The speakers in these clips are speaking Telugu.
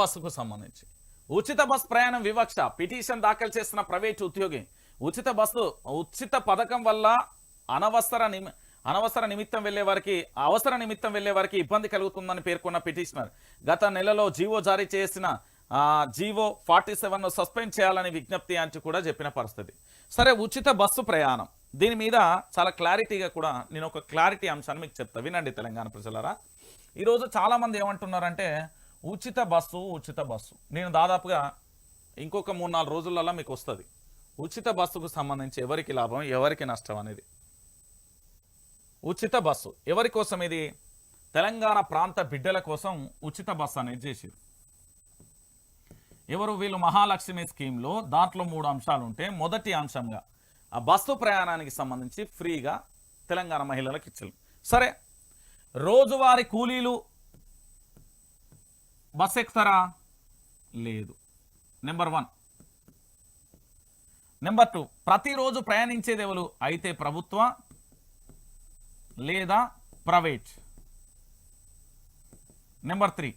బస్సుకు సంబంధించి. ఉచిత బస్ ప్రయాణం వివక్ష. పిటిషన్ దాఖలు చేసిన ప్రైవేట్ ఉద్యోగి. ఉచిత బస్సు ఉచిత పథకం వల్ల అనవసర నిమి అనవసర నిమిత్తం వెళ్ళే వారికి అవసర నిమిత్తం వెళ్ళే వారికి ఇబ్బంది కలుగుతుందని పేర్కొన్న పిటిషనర్. గత నెలలో జీవో జారీ చేసిన జీవో ఫార్టీ సెవెన్ సస్పెండ్ చేయాలని విజ్ఞప్తి అంటూ కూడా చెప్పిన పరిస్థితి. సరే ఉచిత బస్సు ప్రయాణం. దీని మీద చాలా క్లారిటీగా కూడా నేను ఒక క్లారిటీ అంశాన్ని మీకు చెప్తా. వినండి తెలంగాణ ప్రజలరా. ఈరోజు చాలా మంది ఏమంటున్నారంటే ఉచిత బస్సు ఉచిత బస్సు. నేను దాదాపుగా ఇంకొక మూడు నాలుగు రోజులలో మీకు వస్తుంది. ఉచిత బస్సుకు సంబంధించి ఎవరికి లాభం ఎవరికి నష్టం అనేది? ఉచిత బస్సు. ఎవరి కోసం ఇది? తెలంగాణ ప్రాంత బిడ్డల కోసం ఉచిత బస్సు అనేది చేసేది. ఎవరు? వీళ్ళు మహాలక్ష్మి స్కీమ్లో దాంట్లో మూడు అంశాలు ఉంటే మొదటి అంశంగా ఆ బస్సు ప్రయాణానికి సంబంధించి ఫ్రీగా తెలంగాణ మహిళలకు ఇచ్చారు. సరే రోజువారీ కూలీలు బస్ ఎక్కుతారా? లేదు. Number one. Number two. ప్రతిరోజు ప్రయాణించేది ఎవరు? అయితే ప్రభుత్వ లేదా ప్రైవేట్. Number three.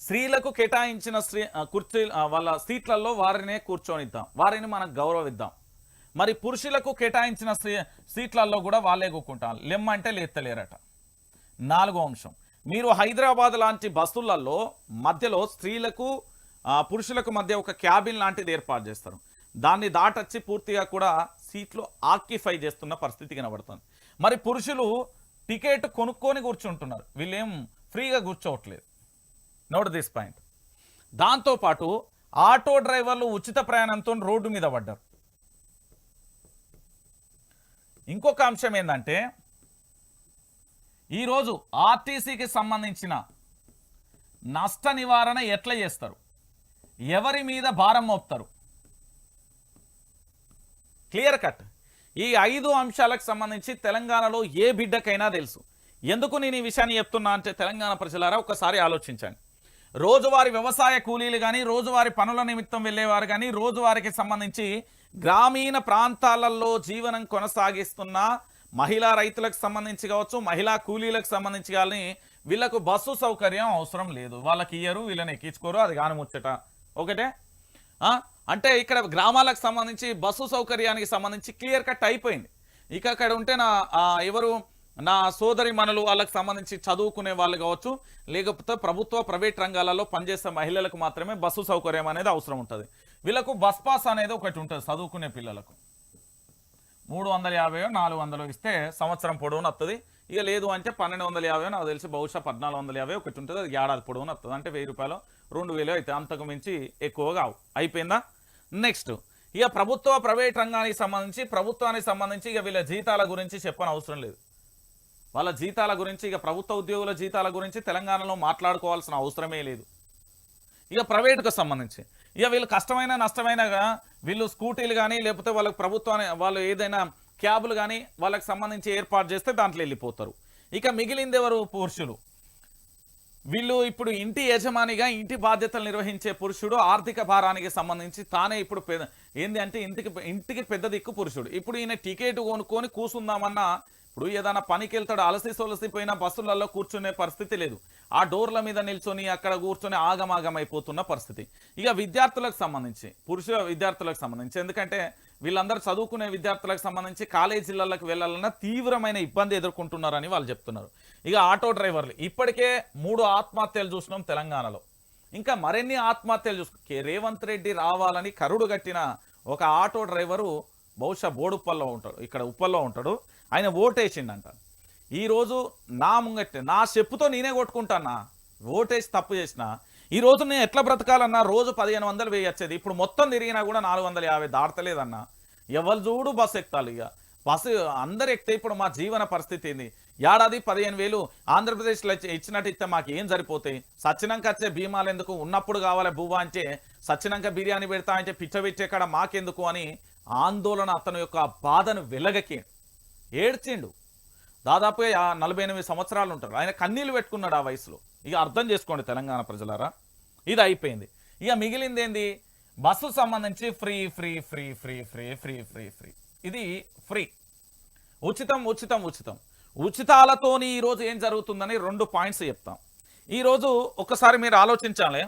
స్త్రీలకు కేటాయించిన స్త్రీ కుర్చీ వాళ్ళ సీట్లలో వారినే కూర్చొనిద్దాం. వారిని మనం గౌరవిద్దాం. మరి పురుషులకు కేటాయించిన స్త్రీ సీట్లలో కూడా వాళ్ళే కూకుంటాం లెమ్మంటే లేత్తలేరట. నాలుగో అంశం. మీరు హైదరాబాద్ లాంటి బస్సులలో మధ్యలో స్త్రీలకు పురుషులకు మధ్య ఒక క్యాబిన్ లాంటిది ఏర్పాటు చేస్తారు. దాన్ని దాటొచ్చి పూర్తిగా కూడా సీట్లు ఆక్యుఫై చేస్తున్న పరిస్థితి కనబడుతుంది. మరి పురుషులు టికెట్ కొనుక్కొని కూర్చుంటున్నారు. వీళ్ళేం ఫ్రీగా కూర్చోవట్లేదు. Note this point. దాంతోపాటు ఆటో డ్రైవర్లు ఉచిత ప్రయాణంతో రోడ్డు మీద పడ్డారు. ఇంకొక అంశం ఏంటంటే ఈరోజు ఆర్టీసీకి సంబంధించిన నష్ట నివారణ ఎట్లా చేస్తారు? ఎవరి మీద భారం మోపుతారు? Clear cut. ఈ ఐదు అంశాలకు సంబంధించి తెలంగాణలో ఏ బిడ్డకైనా తెలుసు. ఎందుకు నేను ఈ విషయాన్ని చెప్తున్నా అంటే తెలంగాణ ప్రజలారా ఒకసారి ఆలోచించండి. రోజువారి వ్యవసాయ కూలీలు కానీ రోజువారి పనుల నిమిత్తం వెళ్ళేవారు కానీ రోజువారికి సంబంధించి గ్రామీణ ప్రాంతాలలో జీవనం కొనసాగిస్తున్న మహిళా రైతులకు సంబంధించి కావచ్చు మహిళా కూలీలకు సంబంధించి కానీ వీళ్ళకు బస్సు సౌకర్యం అవసరం లేదు. వాళ్ళకి ఇయ్యరు వీళ్ళని ఎక్కించుకోరు అది కాని ముచ్చట. ఒకటే అంటే ఇక్కడ గ్రామాలకు సంబంధించి బస్సు సౌకర్యానికి సంబంధించి క్లియర్ కట్ అయిపోయింది. ఇక అక్కడ ఉంటే నా ఎవరు నా సోదరి మనలు వాళ్ళకి సంబంధించి చదువుకునే వాళ్ళు కావచ్చు లేకపోతే ప్రభుత్వ ప్రైవేట్ రంగాలలో పనిచేసే మహిళలకు మాత్రమే బస్సు సౌకర్యం అనేది అవసరం ఉంటుంది. వీళ్ళకు బస్ పాస్ అనేది ఒకటి ఉంటుంది చదువుకునే పిల్లలకు. మూడు వందల యాభై నాలుగు వందలు ఇస్తే సంవత్సరం పొడవున వస్తుంది ఇక లేదు అంటే పన్నెండు వందల యాభై నాకు తెలిసి బహుశా పద్నాలుగు వందల యాభై ఒకటి ఉంటుంది అది ఏడాది పొడవున వస్తుంది అంటే వెయ్యి రూపాయలు రెండు వేలు అయితే అంతకు మించి ఎక్కువ కావు. అయిపోయిందా? నెక్స్ట్ ఇక ప్రభుత్వ ప్రైవేట్ రంగానికి సంబంధించి ప్రభుత్వానికి సంబంధించి ఇక వీళ్ళ జీతాల గురించి చెప్పని అవసరం లేదు. వాళ్ళ జీతాల గురించి ఇక ప్రభుత్వ ఉద్యోగుల జీతాల గురించి తెలంగాణలో మాట్లాడుకోవాల్సిన అవసరమే లేదు. ఇక ప్రైవేట్కు సంబంధించి ఇక వీళ్ళు కష్టమైన నష్టమైనగా వీళ్ళు స్కూటీలు కానీ లేకపోతే వాళ్ళకి ప్రభుత్వాన్ని వాళ్ళు ఏదైనా క్యాబులు కానీ వాళ్ళకి సంబంధించి ఏర్పాటు చేస్తే దాంట్లో వెళ్ళిపోతారు. ఇక మిగిలింది ఎవరు? పురుషులు. వీళ్ళు ఇప్పుడు ఇంటి యజమానిగా ఇంటి బాధ్యతలు నిర్వహించే పురుషుడు ఆర్థిక భారానికి సంబంధించి తానే ఇప్పుడు పెద్ద ఏంది అంటే ఇంటికి ఇంటికి పెద్ద దిక్కు పురుషుడు. ఇప్పుడు ఈయన టికెట్ కొనుక్కొని కూసుందామన్నా ఇప్పుడు ఏదైనా పనికి వెళ్తాడు అలసి సొలసిపోయిన బస్సులలో కూర్చునే పరిస్థితి లేదు. ఆ డోర్ల మీద నిల్చొని అక్కడ కూర్చొని ఆగమాగమైపోతున్న పరిస్థితి. ఇక విద్యార్థులకు సంబంధించి పురుషుల విద్యార్థులకు సంబంధించి ఎందుకంటే వీళ్ళందరూ చదువుకునే విద్యార్థులకు సంబంధించి కాలేజీలకు వెళ్ళాలన్నా తీవ్రమైన ఇబ్బంది ఎదుర్కొంటున్నారని వాళ్ళు చెప్తున్నారు. ఇక ఆటో డ్రైవర్లు ఇప్పటికే మూడు ఆత్మహత్యలు చూసినాం తెలంగాణలో. ఇంకా మరిన్ని ఆత్మహత్యలు చూసు రేవంత్ రెడ్డి రావాలని కరుడు కట్టిన ఒక ఆటో డ్రైవరు బహుశా బోడుప్పల్లో ఉంటాడు ఇక్కడ ఉప్పల్లో ఉంటాడు. ఆయన ఓటేసిండంట. ఈరోజు నా ముంగట్టే నా చెప్పుతో నేనే కొట్టుకుంటానా? ఓటేసి తప్పు చేసిన? ఈ రోజు నేను ఎట్లా బ్రతకాలన్నా? రోజు పదిహేను వందలు వేయొచ్చేది. ఇప్పుడు మొత్తం తిరిగినా కూడా నాలుగు వందల యాభై దాటలేదన్నా. ఎవరు చూడు బస్సు ఎక్కుతాలి ఇక. బస్సు అందరు ఎక్కితే ఇప్పుడు మా జీవన పరిస్థితి ఏంది? ఏడాది పదిహేను వేలు ఆంధ్రప్రదేశ్లో ఇచ్చినట్టు ఇస్తే మాకు ఏం సరిపోతాయి? సచ్చినాక వచ్చే భీమాలు ఎందుకు? ఉన్నప్పుడు కావాలి బువ్వ అంటే సచ్చినాక బిర్యానీ పెడతా అంటే పిచ్చ పెట్టే కాడ మాకెందుకు అని ఆందోళన అతని యొక్క బాధను వెలగకి ఏడ్చిండు. దాదాపుగా నలభై ఎనిమిది సంవత్సరాలు ఉంటారు ఆయన కన్నీళ్ళు పెట్టుకున్నాడు ఆ వయసులో. ఇక అర్థం చేసుకోండి తెలంగాణ ప్రజలారా. ఇది అయిపోయింది. ఇక మిగిలింది ఏంది బస్సు సంబంధించి free free free free free free free free. ఇది ఫ్రీ. ఉచితం ఉచితం ఉచితం. ఉచితాలతోని ఈరోజు ఏం జరుగుతుందని రెండు పాయింట్స్ చెప్తాం. ఈరోజు ఒక్కసారి మీరు ఆలోచించాలి.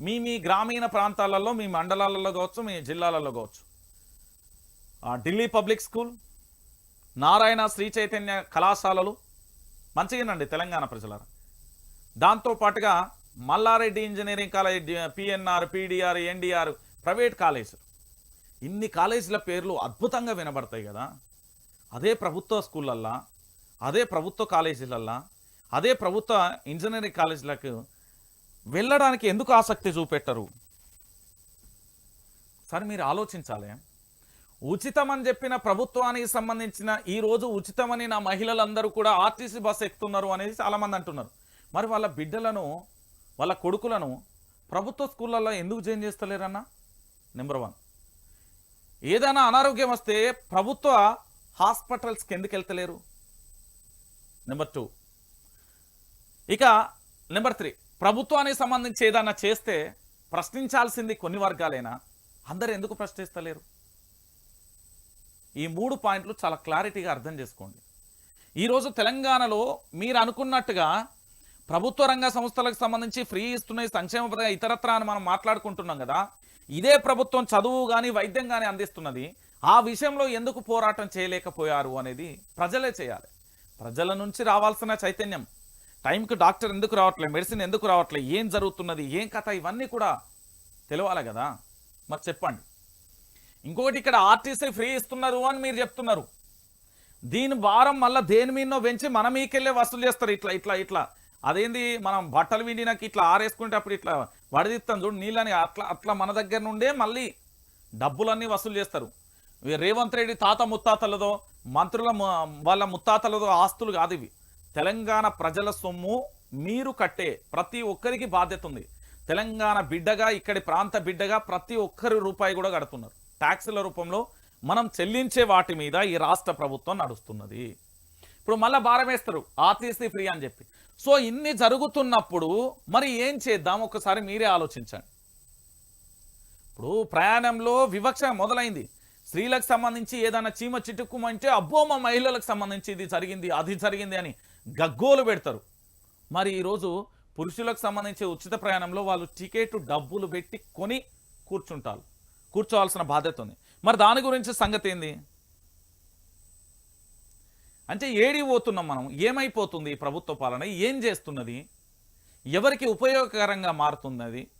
మీ మీ గ్రామీణ ప్రాంతాలలో మీ మండలాలలో కావచ్చు మీ జిల్లాలలో కావచ్చు. ఆ, ఢిల్లీ పబ్లిక్ స్కూల్ నారాయణ శ్రీ చైతన్య కళాశాలలు మంచిగానండి తెలంగాణ ప్రజలారా. దాంతో పాటుగా Mallareddy engineering college PNR PDR NDR private కాలేజీలు ఇన్ని కాలేజీల పేర్లు అద్భుతంగా వినబడతాయి కదా. అదే ప్రభుత్వ స్కూళ్ళల్లో అదే ప్రభుత్వ కాలేజీలల్లో అదే ప్రభుత్వ ఇంజనీరింగ్ కాలేజీలకు వెళ్ళడానికి ఎందుకు ఆసక్తి చూపెట్టరు? సరే మీరు ఆలోచించాలి. ఉచితం అని చెప్పిన ప్రభుత్వానికి సంబంధించిన ఈ రోజు ఉచితమని నా మహిళలందరూ కూడా ఆర్టీసీ బస్సు ఎక్కుతున్నారు అనేది చాలామంది అంటున్నారు. మరి వాళ్ళ బిడ్డలను వాళ్ళ కొడుకులను ప్రభుత్వ స్కూళ్ళల్లో ఎందుకు జాయిన్ చేస్తలేరన్నా? నెంబర్ వన్ ఏదైనా అనారోగ్యం వస్తే ప్రభుత్వ హాస్పిటల్స్కి ఎందుకు వెళ్తలేరు. నెంబర్ టూ ఇక నెంబర్ త్రీ ప్రభుత్వానికి సంబంధించి ఏదైనా చేస్తే ప్రశ్నించాల్సింది కొన్ని వర్గాలైనా అందరు ఎందుకు ప్రశ్నిస్తలేరు? ఈ మూడు పాయింట్లు చాలా క్లారిటీగా అర్థం చేసుకోండి. ఈరోజు తెలంగాణలో మీరు అనుకున్నట్టుగా ప్రభుత్వ రంగ సంస్థలకు సంబంధించి ఫ్రీ ఇస్తున్నాయి సంక్షేమ పథకం ఇతరత్ర అని మనం మాట్లాడుకుంటున్నాం కదా ఇదే ప్రభుత్వం చదువు కానీ వైద్యం కానీ అందిస్తున్నది. ఆ విషయంలో ఎందుకు పోరాటం చేయలేకపోయారు అనేది ప్రజలే చేయాలి. ప్రజల నుంచి రావాల్సిన చైతన్యం. టైంకి డాక్టర్ ఎందుకు రావట్లేదు మెడిసిన్ ఎందుకు రావట్లేదు ఏం జరుగుతున్నది ఏం కథ ఇవన్నీ కూడా తెలవాలి కదా. మరి చెప్పండి. ఇంకొకటి ఇక్కడ ఆర్టీసీ ఫ్రీ ఇస్తున్నారు అని మీరు చెప్తున్నారు. దీని భారం మళ్ళీ దేని మీదనో పెంచి మన మీకెళ్ళే వసూలు చేస్తారు. ఇట్లా ఇట్లా ఇట్లా. అదేంది? మనం బట్టలు విండినాక ఇట్లా ఆరేసుకుంటే అప్పుడు ఇట్లా వడదిస్తాం చూడు నీళ్ళని అట్లా అట్లా మన దగ్గర నుండే మళ్ళీ డబ్బులన్నీ వసూలు చేస్తారు. రేవంత్ రెడ్డి తాత ముత్తాతలదో మంత్రుల వాళ్ళ ముత్తాతలదో ఆస్తులు కాదు ఇవి. తెలంగాణ ప్రజల సొమ్ము మీరు కట్టే ప్రతి ఒక్కరికి బాధ్యత ఉంది. తెలంగాణ బిడ్డగా ఇక్కడి ప్రాంత బిడ్డగా ప్రతి ఒక్కరి రూపాయి కూడా కడుతున్నారు. ట్యాక్సుల రూపంలో మనం చెల్లించే వాటి మీద ఈ రాష్ట్ర ప్రభుత్వం నడుస్తున్నది. ఇప్పుడు మళ్ళీ భారం వేస్తారు. ఆర్టీసీ ఫ్రీ అని చెప్పి. సో ఇన్ని జరుగుతున్నప్పుడు మరి ఏం చేద్దాం? ఒకసారి మీరే ఆలోచించండి. ఇప్పుడు ప్రయాణంలో వివక్ష మొదలైంది. స్త్రీలకు సంబంధించి ఏదైనా చీమ చిటుక్కుమంటే అబ్బో మా మహిళలకు సంబంధించి ఇది జరిగింది అది జరిగింది అని గగ్గోలు పెడతారు. మరి ఈరోజు పురుషులకు సంబంధించి ఉచిత ప్రయాణంలో వాళ్ళు టికెట్ డబ్బులు పెట్టి కొని కూర్చుంటారు. కూర్చోవాల్సిన బాధ్యత ఉంది. మరి దాని గురించి సంగతి ఏంది? అంటే ఏడి పోతున్నాం మనం. ఏమైపోతుంది ప్రభుత్వ పాలన? ఏం చేస్తున్నది? ఎవరికి ఉపయోగకరంగా మారుతున్నది?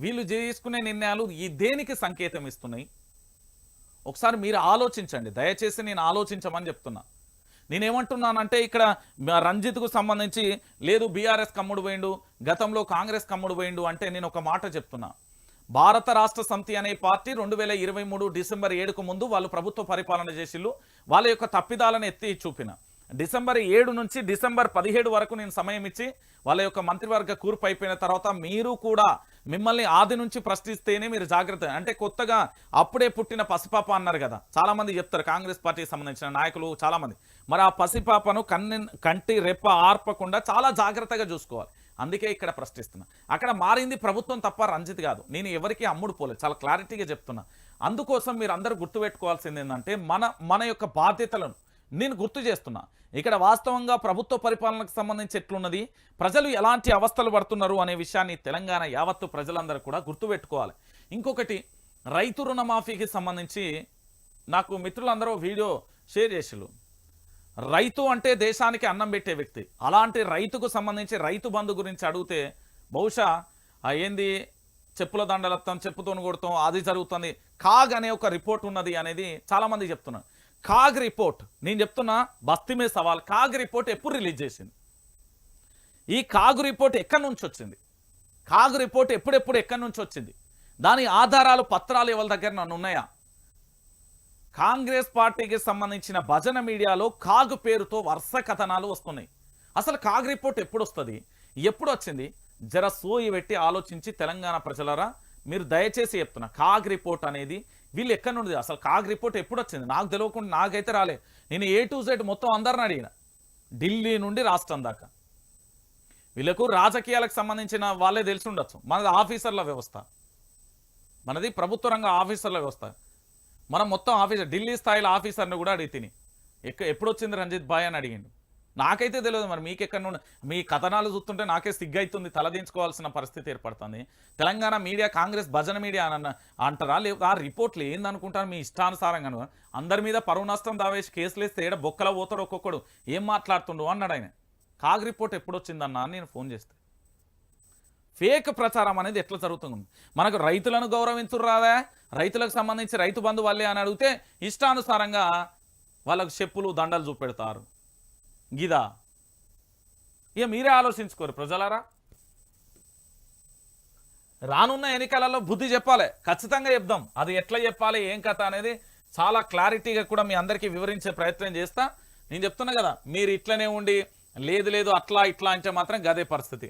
వీళ్ళు చేసుకునే నిర్ణయాలు ఈ దేనికి సంకేతం ఇస్తున్నాయి? ఒకసారి మీరు ఆలోచించండి. దయచేసి నేను ఆలోచించమని చెప్తున్నా. నేనేమంటున్నానంటే ఇక్కడ రంజిత్కు సంబంధించి లేదు బీఆర్ఎస్ కమ్ముడు పోయిండు గతంలో కాంగ్రెస్ కమ్ముడు పోయిండు అంటే నేను ఒక మాట చెప్తున్నా. భారత రాష్ట్ర సమితి అనే పార్టీ రెండు వేల ఇరవై మూడు డిసెంబర్ ఏడుకు ముందు వాళ్ళు ప్రభుత్వ పరిపాలన చేసిళ్ళు. వాళ్ళ యొక్క తప్పిదాలను ఎత్తి చూపిన. డిసెంబర్ ఏడు నుంచి డిసెంబర్ పదిహేడు వరకు నేను సమయం ఇచ్చి వాళ్ళ యొక్క మంత్రివర్గ కూర్పు అయిపోయిన తర్వాత మీరు కూడా మిమ్మల్ని ఆది నుంచి ప్రశ్నిస్తేనే మీరు జాగ్రత్త. అంటే కొత్తగా అప్పుడే పుట్టిన పసిపాప అన్నారు కదా. చాలామంది చెప్తారు కాంగ్రెస్ పార్టీకి సంబంధించిన నాయకులు చాలామంది. మరి ఆ పసిపాపను కన్ని కంటి రెప్ప ఆర్పకుండా చాలా జాగ్రత్తగా చూసుకోవాలి. అందుకే ఇక్కడ ప్రశ్నిస్తున్నా. అక్కడ మారింది ప్రభుత్వం తప్ప రంజిత్ కాదు. నేను ఎవరికీ అమ్ముడు పోలేదు చాలా క్లారిటీగా చెప్తున్నా. అందుకోసం మీరు అందరూ గుర్తుపెట్టుకోవాల్సింది ఏంటంటే మన మన యొక్క బాధ్యతలను నేను గుర్తు చేస్తున్నా. ఇక్కడ వాస్తవంగా ప్రభుత్వ పరిపాలనకు సంబంధించి ఎట్లున్నది? ప్రజలు ఎలాంటి అవస్థలు పడుతున్నారు అనే విషయాన్ని తెలంగాణ యావత్తు ప్రజలందరూ కూడా గుర్తుపెట్టుకోవాలి. ఇంకొకటి రైతు రుణమాఫీకి సంబంధించి నాకు మిత్రులందరూ వీడియో షేర్ చేసిళ్ళు రైతు అంటే దేశానికి అన్నం పెట్టే వ్యక్తి. అలాంటి రైతుకు సంబంధించి రైతు బంధు గురించి అడిగితే బహుశా ఆ ఏంది చెప్పుల దండలత్తాం చెప్పుతోని కొడతాం అది జరుగుతుంది. కాగ్ అనే ఒక రిపోర్ట్ ఉన్నది అనేది చాలామంది చెప్తున్నారు. కాగ్ రిపోర్ట్ నేను చెప్తున్నా బస్తీ మీద సవాల్. కాగ్ రిపోర్ట్ ఎప్పుడు రిలీజ్ చేసింది? ఈ కాగు రిపోర్ట్ ఎక్కడి నుంచి వచ్చింది? కాగు రిపోర్ట్ ఎప్పుడెప్పుడు ఎక్కడి నుంచి వచ్చింది? దాని ఆధారాలు పత్రాలు ఎవరి దగ్గర నన్ను ఉన్నాయా? కాంగ్రెస్ పార్టీకి సంబంధించిన భజన మీడియాలో కాగు పేరుతో వరుస కథనాలు వస్తున్నాయి. అసలు కాగ్ రిపోర్ట్ ఎప్పుడు వస్తుంది ఎప్పుడు వచ్చింది జర సోయి పెట్టి ఆలోచించి తెలంగాణ ప్రజలరా మీరు దయచేసి చెప్తున్నా కాగ్ రిపోర్ట్ అనేది వీళ్ళు ఎక్కడి నుండి అసలు కాగ్ రిపోర్ట్ ఎప్పుడు వచ్చింది నాకు తెలియకుండా నాకైతే రాలే. నేను ఏ టు జెడ్ మొత్తం అందరిని అడిగిన. ఢిల్లీ నుండి రాష్ట్రం దాకా. వీళ్ళకు రాజకీయాలకు సంబంధించిన వాళ్ళే తెలిసి ఉండొచ్చు. మనది ఆఫీసర్ల వ్యవస్థ. మనది ప్రభుత్వ రంగ ఆఫీసర్ల వ్యవస్థ. మనం మొత్తం ఆఫీసర్ ఢిల్లీ స్థాయిలో ఆఫీసర్ని కూడా అడిగి తిని ఎక్క ఎప్పుడు వచ్చింది రంజిత్ భాయ్ అని అడిగిండు. నాకైతే తెలియదు మరి మీకు ఎక్కడ నుండి మీ కథనాలు చూస్తుంటే నాకే సిగ్గైతుంది తలదించుకోవాల్సిన పరిస్థితి ఏర్పడుతుంది. తెలంగాణ మీడియా కాంగ్రెస్ భజన మీడియా అన్న- అంటారా? లేదు ఆ రిపోర్ట్లు ఏందనుకుంటారు మీ ఇష్టానుసారంగా అందరి మీద పరువు నష్టం దావేసి కేసులు వేస్తే ఏడ బొక్కల పోతాడు ఒక్కొక్కడు. ఏం మాట్లాడుతుండు? అన్నాడు ఆయన. కాగ్ రిపోర్ట్ ఎప్పుడు వచ్చిందన్నా అని నేను ఫోన్ చేస్తే. ఫేక్ ప్రచారం అనేది ఎట్లా జరుగుతుంది? మనకు రైతులను గౌరవించురు రాదా రైతులకు సంబంధించి రైతు బంధు వాళ్ళే అని అడిగితే ఇష్టానుసారంగా వాళ్ళకు చెప్పులు దండలు చూపెడతారు. గిదా ఇక మీరే ఆలోచించుకోరు ప్రజలారా. రానున్న ఎన్నికలలో బుద్ధి చెప్పాలి ఖచ్చితంగా చెప్దాం. అది ఎట్లా చెప్పాలి ఏం కథ అనేది చాలా క్లారిటీగా కూడా మీ అందరికీ వివరించే ప్రయత్నం చేస్తా. నేను చెప్తున్నా కదా మీరు ఇట్లనే ఉండి లేదు లేదు అట్లా ఇట్లా అంటే మాత్రం గదే పరిస్థితి.